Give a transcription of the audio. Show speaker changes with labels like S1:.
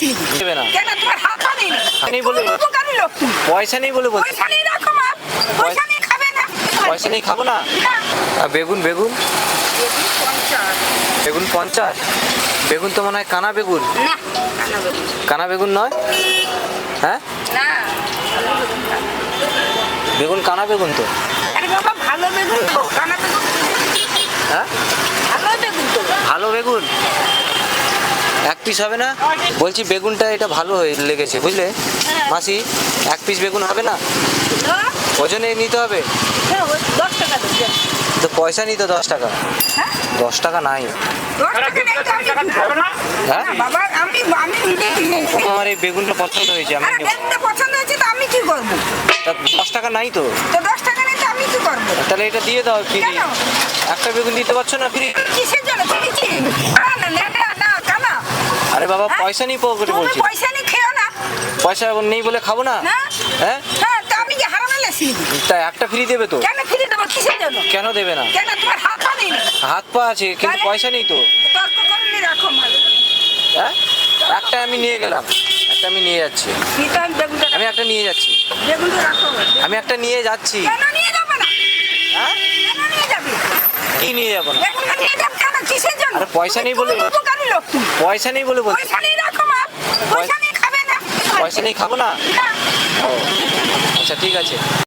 S1: লেসি
S2: দেবে না।
S1: কেন তোমার হাত নেই?
S2: নেই বলে-
S1: উপকারী লোক তুমি।
S2: পয়সা নেই বলে বলছি।
S1: পয়সা নেই রাখো মা। পয়সা নেই খাবে না।
S2: পয়সা নেই খাব না?
S1: না।
S2: আর বেগুন বেগুন? বেগুন পঞ্চাশ। বেগুন তো মনে হয় কানা বেগুন।
S1: কানা বেগুন।
S2: নয়? হ্যাঁ? বেগুন কানা বেগুন তো।
S1: ভালো বেগুন
S2: হ্যাঁ?
S1: ভালো বেগুন তো।
S2: ভালো বেগুন? এক পিস হবে না? বলছি বেগুনটা এটা ভালো হয়ে লেগেছে বুঝলে? মাসি এক পিস বেগুন হবে না? ওজনে নিতে হবে?
S1: হ্যাঁ,
S2: তো পয়সা নিত দশ টাকা?
S1: হ্যাঁ?
S2: দশ টাকা নাই? হ্যাঁ? আমার এই বেগুনটা পছন্দ হয়েছে আমি
S1: পছন্দ হয়েছে তো আমি কি করব?
S2: তা দশ টাকা নাই তো?
S1: তো দশ টাকা নেই তো আমি কি করব?
S2: তাহলে এটা দিয়ে দাও ফ্রি একটা বেগুন দিতে পারছ না ফ্রি?
S1: কিসের জন্য? তুমি কি?
S2: বাবা? পয়সা নেই পকেটে
S1: তুমি
S2: বলছি।
S1: পয়সা নিয়ে খেও না।
S2: পয়সা নেই বলে খাব না? হ্যাঁ?
S1: হ্যাঁ তো আমি কি হারামে লেসি
S2: তা একটা ফ্রি দেবে তো?
S1: কেন ফিরে দেবো? কিসের জন্য?
S2: কেন দেবে না?
S1: কেন? তোমার হাত পা নেই।
S2: হাত পা আছে কিন্তু পয়সা নেই তো।
S1: তর্ক করলে রাখো ভালো।
S2: হ্যাঁ? একটা আমি নিয়ে গেলাম। একটা আমি নিয়ে যাচ্ছি।
S1: আমি
S2: একটা নিয়ে যাচ্ছি। আমি একটা নিয়ে যাচ্ছি। কি নিয়ে যাব না।
S1: বেগুনটা নিয়ে যাবে কেন কিসের জন্য?
S2: আরে পয়সা নেই বলে-
S1: তুমি লোক তুমি।
S2: পয়সা নেই বলে বলছি
S1: পয়সা নেই রাখো মা। পয়সা নেই খাবে না।
S2: পয়সা নেই খাব
S1: না।
S2: আচ্ছা ঠিক আছে।